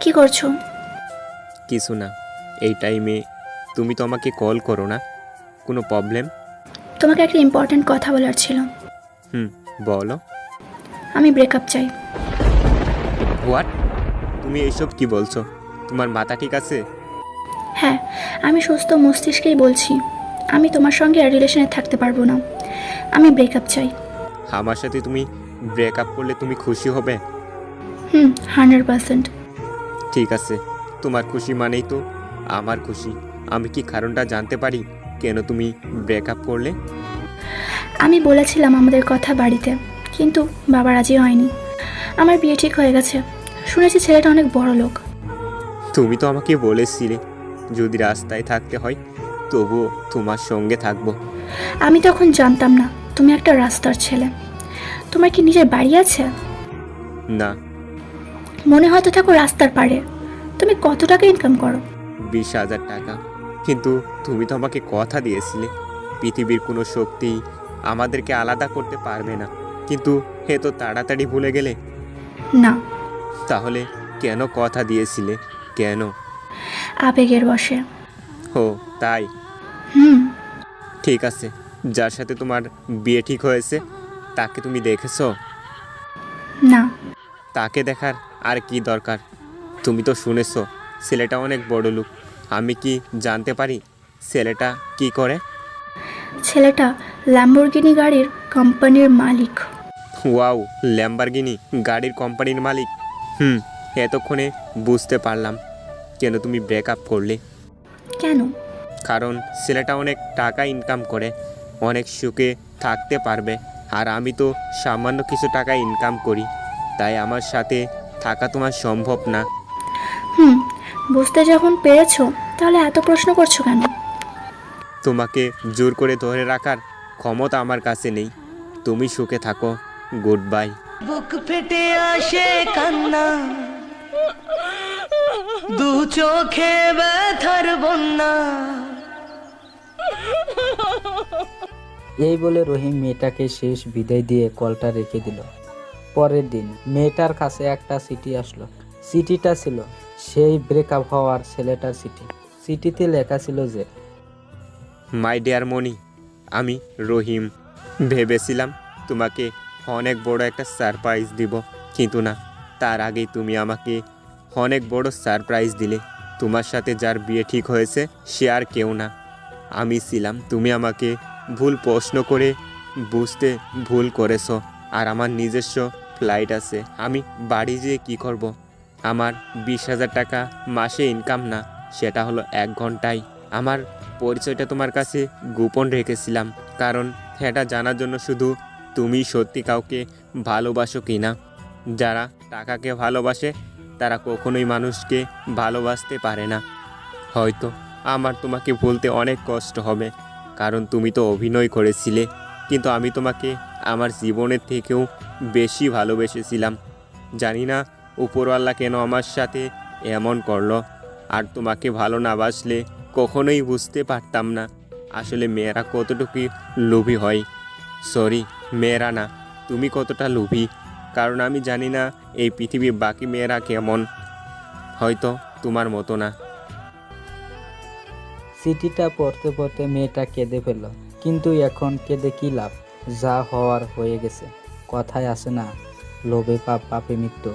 কি করছ? কিছু না এই টাইমে তুমি তো আমাকে কল করো না কোনো প্রবলেম তোমাকে একটা ইম্পর্ট্যান্ট কথা বলার ছিল। হুম বলো। আমি ব্রেকআপ চাই। হোয়াট তুমি এইসব কি বলছো? তোমার মাথা ঠিক আছে? হ্যাঁ আমি সুস্থ মস্তিষ্কেই বলছি আমি তোমার সঙ্গে আর রিলেশনে থাকতে পারব না। আমি ব্রেকআপ চাই। আমার সাথে তুমি ব্রেকআপ করলে তুমি খুশি হবে? Hmm hundred percent. ঠিক আছে তোমার খুশি মানেই তো আমার খুশি। আমি কি কারণটা জানতে পারি? কেন তুমি ব্রেকআপ করলে? আমি বলেছিলাম আমাদের কথা বাড়িতে কিন্তু বাবা রাজি হয়নি। আমার বিয়ে ঠিক হয়ে গেছে। শুনেছি ছেলেটা অনেক বড় লোক। তুমি তো আমাকে বলেছিলে যদি রাস্তায় থাকতে হয় তবুও তোমার সঙ্গে থাকব। আমি তখন জানতাম না তুমি একটা রাস্তার ছেলে। তোমার কি নিজের বাড়ি আছে? না মনে হয়তো থাকো রাস্তার পাড়ে। তুমি কত টাকা ইনকাম করো? বিশ হাজার টাকা। কিন্তু তুমি তো আমাকে কথা দিয়েছিলে। পৃথিবীর কোনো শক্তি আমাদেরকে আলাদা করতে পারবে না। কিন্তু হে তো তাড়াতাড়ি ভুলে গেলে। না। তাহলে কেন কথা দিয়েছিলে? কেন? আবেগের বসে ও তাই? হুম। ঠিক আছে। যার সাথে তোমার বিয়ে ঠিক হয়েছে তাকে তুমি দেখেছ? না। তাকে দেখার আর কি দরকার? তুমি তো শুনেছো ছেলেটা অনেক বড় লোক। আমি কি জানতে পারি ছেলেটা কি করে? ছেলেটা ল্যাম্বরগিনি গাড়ির কোম্পানির মালিক। ওয়াও ল্যাম্বারগিনি গাড়ির কোম্পানির মালিক। হুম এতক্ষণে বুঝতে পারলাম। কেন তুমি ব্রেকআপ করলে? কেন? কারণ ছেলেটা অনেক টাকা ইনকাম করে অনেক সুখে থাকতে পারবে। আর আমি তো সামান্য কিছু টাকা ইনকাম করি তাই আমার সাথে থাকা তোমার সম্ভব না। হুম বুঝতে যখন পেরেছ তাহলে এত প্রশ্ন করছ কেন? তোমাকে জোর করে ধরে রাখার ক্ষমতা আমার কাছে নেই। তুমি সুখে থাকো। গুড বাই বুক ফেটে আসে কান্না। দু চোখে ব্যথার বন্যা। এই বলে রহিম মেয়েটাকে শেষ বিদায় দিয়ে কলটা রেখে দিল। পরের দিন মেয়েটার কাছে একটা চিঠি আসলো। চিঠিটা ছিল, সেই ব্রেকআপ হওয়ার ছেলেটার চিঠি। চিঠিতে লেখা ছিল যে মাই ডিয়ার মনি আমি রহিম। ভেবেছিলাম তোমাকে অনেক বড় একটা সারপ্রাইজ দিব, কিন্তু না, তার আগেই তুমি আমাকে অনেক বড় সারপ্রাইজ দিলে। তোমার সাথে যার বিয়ে ঠিক হয়েছে, সে আর কেউ না। আমি ছিলাম, তুমি আমাকে ভুল প্রশ্ন করে বুঝতে ভুল করেছ, আর আমার নিজস্ব ফ্লাইট আছে। আমি বাড়ি যেয়ে কী করব। আমার বিশ হাজার টাকা মাসে ইনকাম না, সেটা হলো এক ঘন্টায়। আমার পরিচয়টা তোমার কাছে গোপন রেখেছিলাম, কারণ এটা জানার জন্য শুধু তুমি সত্যি কাউকে ভালোবাসো কি না। যারা টাকাকে ভালোবাসে, তারা কখনোই মানুষকে ভালোবাসতে পারে না। হয়তো আমার তোমাকে বলতে অনেক কষ্ট হবে, কারণ তুমি তো অভিনয় করেছিলে, কিন্তু আমি তোমাকে আমার জীবনের থেকেও বেশি ভালোবেসেছিলাম। জানি না উপরওয়াল্লা কেন আমার সাথে এমন করল। আর তোমাকে ভালো না বাসলে কখনোই বুঝতে পারতাম না। আসলে মেয়েরা কতটুকু লোভী হয়। সরি, মেয়েরা না, তুমি কতটা লোভী? কারণ আমি জানি না এই পৃথিবীর বাকি মেয়েরা কেমন। হয়তো তোমার মতো না। চিঠিটা পড়তে পড়তে মেয়েটা কেঁদে ফেলল। কিন্তু এখন কেঁদে কি লাভ? যা হওয়ার হয়ে গেছে। কথায় আসে না লোভে পাপ পাপে মৃত্যু।